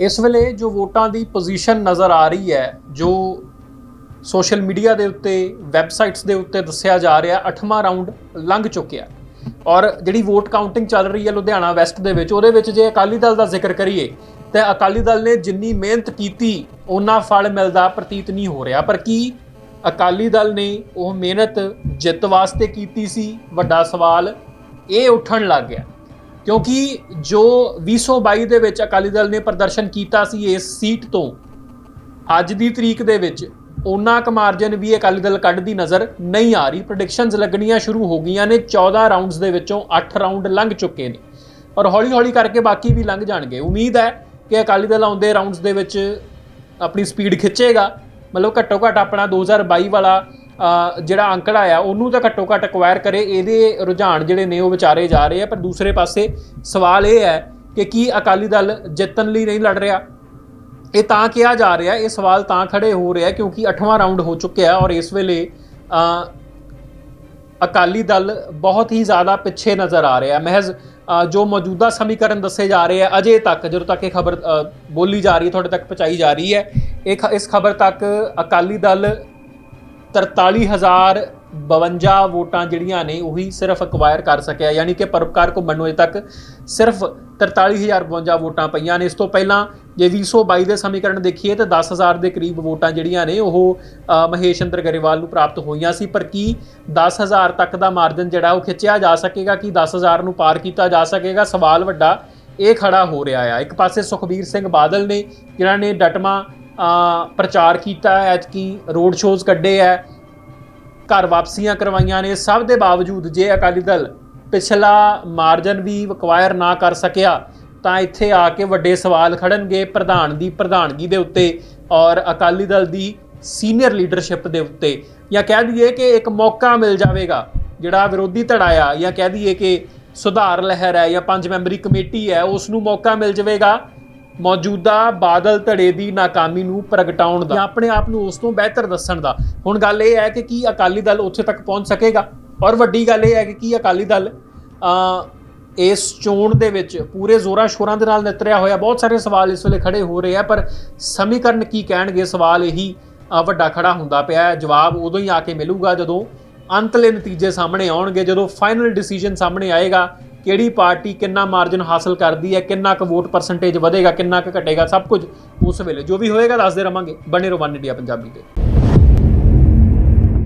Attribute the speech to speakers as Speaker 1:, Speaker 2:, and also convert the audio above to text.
Speaker 1: ਇਸ ਵੇਲੇ ਜੋ ਵੋਟਾਂ ਦੀ ਪੋਜੀਸ਼ਨ ਨਜ਼ਰ ਆ ਰਹੀ ਹੈ, ਜੋ ਸੋਸ਼ਲ ਮੀਡੀਆ ਦੇ ਉੱਤੇ ਵੈਬਸਾਈਟਸ ਦੇ ਉੱਤੇ ਦੱਸਿਆ ਜਾ ਰਿਹਾ 8ਵਾਂ ਰਾਉਂਡ ਲੰਘ ਚੁੱਕਿਆ ਔਰ ਜਿਹੜੀ ਵੋਟ ਕਾਊਂਟਿੰਗ ਚੱਲ ਰਹੀ ਹੈ ਲੁਧਿਆਣਾ ਵੈਸਟ ਦੇ ਵਿੱਚ, ਉਹਦੇ ਵਿੱਚ ਜੇ ਅਕਾਲੀ ਦਲ ਦਾ ਜ਼ਿਕਰ ਕਰੀਏ, ਤੇ ਅਕਾਲੀ ਦਲ ਨੇ ਜਿੰਨੀ ਮਿਹਨਤ ਕੀਤੀ ਉਹਨਾਂ ਫਲ ਮਿਲਦਾ ਪ੍ਰਤੀਤ ਨਹੀਂ ਹੋ ਰਿਹਾ। ਪਰ ਕੀ ਅਕਾਲੀ ਦਲ ਨੇ ਉਹ ਮਿਹਨਤ ਜਿੱਤ ਵਾਸਤੇ ਕੀਤੀ ਸੀ? ਵੱਡਾ ਸਵਾਲ ਇਹ ਉੱਠਣ ਲੱਗ ਗਿਆ। ਕਿਉਂਕਿ ਜੋ 2022 ਦੇ ਵਿੱਚ ਅਕਾਲੀ ਦਲ ਨੇ ਪ੍ਰਦਰਸ਼ਨ ਕੀਤਾ ਸੀ ਇਸ ਸੀਟ ਤੋਂ, ਅੱਜ ਦੀ ਤਰੀਕ ਦੇ ਵਿੱਚ, ਉਹਨਾਂ ਕੁ ਮਾਰਜਨ ਵੀ ਅਕਾਲੀ ਦਲ ਕੱਢਦੀ ਨਜ਼ਰ ਨਹੀਂ ਆ ਰਹੀ। ਪ੍ਰੈਡਿਕਸ਼ਨਸ ਲੱਗਣੀਆਂ ਸ਼ੁਰੂ ਹੋ ਗਈਆਂ ਨੇ 14 ਰਾਉਂਡਸ ਦੇ ਵਿੱਚੋਂ 8 ਰਾਉਂਡ ਲੰਘ ਚੁੱਕੇ ਨੇ। ਔਰ ਹੌਲੀ-ਹੌਲੀ ਕਰਕੇ ਬਾਕੀ ਵੀ ਲੰਘ ਜਾਣਗੇ। ਉਮੀਦ ਹੈ ਕਿ ਅਕਾਲੀ ਦਲ ਆਉਂਦੇ ਰਾਉਂਡਸ ਦੇ ਵਿੱਚ ਆਪਣੀ ਸਪੀਡ ਖਿੱਚੇਗਾ। ਮਤਲਬ ਘੱਟੋ ਘੱਟ ਆਪਣਾ 2022 ਵਾਲਾ ਜਿਹੜਾ ਅੰਕੜਾ ਆ, ਉਹਨੂੰ ਤਾਂ ਘੱਟੋ ਘੱਟ ਐਕਵਾਇਰ ਕਰੇ। ਇਹਦੇ ਰੁਝਾਨ ਜਿਹੜੇ ਨੇ, ਉਹ ਵਿਚਾਰੇ ਜਾ ਰਹੇ ਆ। ਪਰ ਦੂਸਰੇ ਪਾਸੇ ਸਵਾਲ ਇਹ ਹੈ ਕਿ ਕੀ ਅਕਾਲੀ ਦਲ ਜਿੱਤਣ ਲਈ ਨਹੀਂ ਲੜ ਰਿਹਾ? ਇਹ ਤਾਂ ਕਿਹਾ ਜਾ ਰਿਹਾ, ਇਹ ਸਵਾਲ ਤਾਂ ਖੜੇ ਹੋ ਰਿਹਾ, ਕਿਉਂਕਿ 8ਵਾਂ ਰਾਉਂਡ ਹੋ ਚੁੱਕਿਆ ਔਰ ਇਸ ਵੇਲੇ ਅਕਾਲੀ ਦਲ ਬਹੁਤ ਹੀ ਜ਼ਿਆਦਾ ਪਿੱਛੇ ਨਜ਼ਰ ਆ ਰਿਹਾ। ਮਹਿਜ਼ ਜੋ ਮੌਜੂਦਾ ਸਮੀਕਰਨ ਦੱਸੇ ਜਾ ਰਹੇ ਆ, ਅਜੇ ਤੱਕ, ਜਦੋਂ ਤੱਕ ਇਹ ਖਬਰ ਬੋਲੀ ਜਾ ਰਹੀ ਹੈ, ਤੁਹਾਡੇ ਤੱਕ ਪਹੁੰਚਾਈ ਜਾ ਰਹੀ ਹੈ, ਇਹ ਖ- ਇਸ ਖਬਰ ਤੱਕ ਅਕਾਲੀ ਦਲ 43052 ਵੋਟਾਂ ਜਿਹੜੀਆਂ ਨੇ, ਉਹੀ ਸਿਰਫ ਅਕਵਾਇਰ ਕਰ ਸਕਿਆ। ਯਾਨੀ ਕਿ ਪਰਪਕਾਰ ਘੁੰਮਣ ਨੂੰ ਅਜੇ ਤੱਕ ਸਿਰਫ 43052 ਵੋਟਾਂ ਪਈਆਂ ਨੇ। ਇਸ ਤੋਂ ਪਹਿਲਾਂ ਜੇ 2022 ਦੇ ਸਮੀਕਰਨ ਦੇਖੀਏ, ਤਾਂ 10000 ਦੇ ਕਰੀਬ ਵੋਟਾਂ ਜਿਹੜੀਆਂ ਨੇ, ਉਹ ਮਹੇਸ਼ ਚੰਦਰ ਗਰੇਵਾਲ ਨੂੰ ਪ੍ਰਾਪਤ ਹੋਈਆਂ ਸੀ। ਪਰ ਕੀ 10000 ਤੱਕ ਦਾ ਮਾਰਜਨ ਜਿਹੜਾ, ਉਹ ਖਿੱਚਿਆ ਜਾ ਸਕੇਗਾ? ਕਿ 10000 ਨੂੰ ਪਾਰ ਕੀਤਾ ਜਾ ਸਕੇਗਾ? ਸਵਾਲ ਵੱਡਾ ਇਹ ਖੜਾ ਹੋ ਰਿਹਾ ਆ। ਇੱਕ ਪਾਸੇ ਸੁਖਬੀਰ ਸਿੰਘ ਬਾਦਲ ਨੇ, ਜਿਨ੍ਹਾਂ ਨੇ ਡਟਮਾ ਪ੍ਰਚਾਰ ਕੀਤਾ ਹੈ ਐਤਕੀ ਰੋਡ ਸ਼ੋਜ਼ ਕੱਢੇ ਹੈ। ਘਰ ਵਾਪਸੀਆਂ ਕਰਵਾਈਆਂ ਨੇ। ਸਭ ਦੇ ਬਾਵਜੂਦ ਜੇ ਅਕਾਲੀ ਦਲ ਪਿਛਲਾ ਮਾਰਜਨ ਵੀ ਵਕਵਾਇਰ ਨਾ ਕਰ ਸਕਿਆ, ਤਾਂ ਇੱਥੇ ਆ ਕੇ ਵੱਡੇ ਸਵਾਲ ਖੜਨਗੇ ਪ੍ਰਧਾਨ ਦੀ ਪ੍ਰਧਾਨਗੀ ਦੇ ਉੱਤੇ ਔਰ ਅਕਾਲੀ ਦਲ ਦੀ ਸੀਨੀਅਰ ਲੀਡਰਸ਼ਿਪ ਦੇ ਉੱਤੇ। ਜਾਂ ਕਹਿ ਦਈਏ ਕਿ ਇੱਕ ਮੌਕਾ ਮਿਲ ਜਾਵੇਗਾ, ਜਿਹੜਾ ਵਿਰੋਧੀ ਧੜਾ ਆ, ਜਾਂ ਕਹਿ ਦਈਏ ਕਿ ਸੁਧਾਰ ਲਹਿਰ ਹੈ ਜਾਂ ਪੰਜ ਮੈਂਬਰੀ ਕਮੇਟੀ ਹੈ, ਉਸ ਨੂੰ ਮੌਕਾ ਮਿਲ ਜਾਵੇਗਾ। ਮੌਜੂਦਾ ਬਾਦਲ ਧੜੇ ਦੀ ਨਾਕਾਮੀ ਨੂੰ ਪ੍ਰਗਟਾਉਣ ਦਾ। ਜਾਂ ਆਪਣੇ ਆਪ ਨੂੰ ਉਸ ਤੋਂ ਬਿਹਤਰ ਦੱਸਣ ਦਾ। ਹੁਣ ਗੱਲ ਇਹ ਹੈ ਕਿ ਕੀ ਅਕਾਲੀ ਦਲ ਉੱਥੇ ਤੱਕ ਪਹੁੰਚ ਸਕੇਗਾ? ਔਰ ਵੱਡੀ ਗੱਲ ਇਹ ਹੈ ਕਿ ਕੀ ਅਕਾਲੀ ਦਲ ਇਸ ਚੋਣ ਦੇ ਵਿੱਚ ਪੂਰੇ ਜ਼ੋਰਾਂ ਸ਼ੋਰਾਂ ਦੇ ਨਾਲ ਨਿਤਰਿਆ ਹੋਇਆ, ਬਹੁਤ ਸਾਰੇ ਸਵਾਲ ਇਸ ਵੇਲੇ ਖੜੇ ਹੋ ਰਹੇ ਆ, ਪਰ ਸਮੀਕਰਨ ਕੀ ਕਹਿਣਗੇ? ਸਵਾਲ ਇਹੀ ਵੱਡਾ ਖੜਾ ਹੁੰਦਾ ਪਿਆ ਹੈ। ਜਵਾਬ ਉਦੋਂ ਹੀ ਆ ਕੇ ਮਿਲੂਗਾ ਜਦੋਂ ਅੰਤਲੇ ਨਤੀਜੇ ਸਾਹਮਣੇ ਆਉਣਗੇ, ਜਦੋਂ ਫਾਈਨਲ ਡਿਸੀਜਨ ਸਾਹਮਣੇ ਆਏਗਾ। ਕਿਹੜੀ ਪਾਰਟੀ ਕਿੰਨਾ ਮਾਰਜਨ ਹਾਸਲ ਕਰਦੀ ਹੈ, ਕਿੰਨਾ ਕੁ ਵੋਟ ਪਰਸੈਂਟੇਜ ਵਧੇਗਾ, ਕਿੰਨਾ ਕੁ ਘਟੇਗਾ, ਸਭ ਕੁਝ ਉਸ ਵੇਲੇ ਜੋ ਵੀ ਹੋਏਗਾ ਦੱਸਦੇ ਰਵਾਂਗੇ। ਬਣੇ ਰਹੋ ਵਨ ਇੰਡੀਆ ਪੰਜਾਬੀ ਤੇ।